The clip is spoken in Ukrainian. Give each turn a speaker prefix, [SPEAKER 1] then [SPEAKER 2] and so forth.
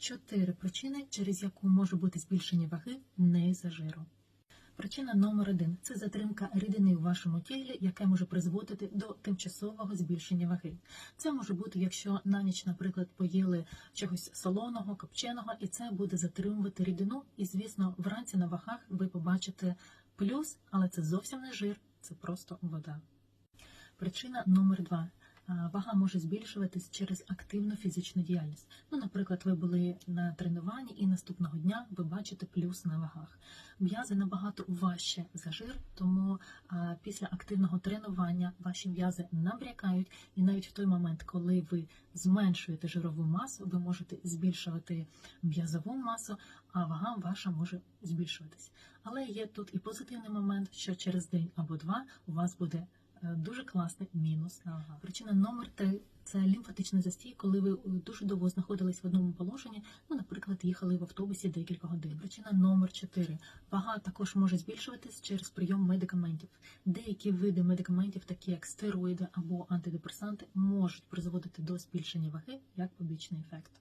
[SPEAKER 1] Чотири причини, через яку може бути збільшення ваги не із-за жиру. Причина номер один це затримка рідини в вашому тілі, яке може призводити до тимчасового збільшення ваги. Це може бути, якщо на ніч, наприклад, поїли чогось солоного, копченого, і це буде затримувати рідину. І, звісно, вранці на вагах ви побачите плюс, але це зовсім не жир, це просто вода. Причина номер два. Вага може збільшуватись через активну фізичну діяльність. Ну, наприклад, ви були на тренуванні і наступного дня ви бачите плюс на вагах. М'язи набагато важче за жир, тому після активного тренування ваші м'язи набрякають, і навіть в той момент, коли ви зменшуєте жирову масу, ви можете збільшувати м'язову масу, а вага ваша може збільшуватись. Але є тут і позитивний момент, що через день або два у вас буде дуже класний мінус на вага. Причина номер три це лімфатичний застій, коли ви е, дуже довго знаходились в одному положенні. Ну, наприклад, їхали в автобусі декілька годин. Причина номер чотири вага також може збільшуватись через прийом медикаментів. Деякі види медикаментів, такі як стероїди або антидепресанти, можуть призводити до збільшення ваги як побічний ефект.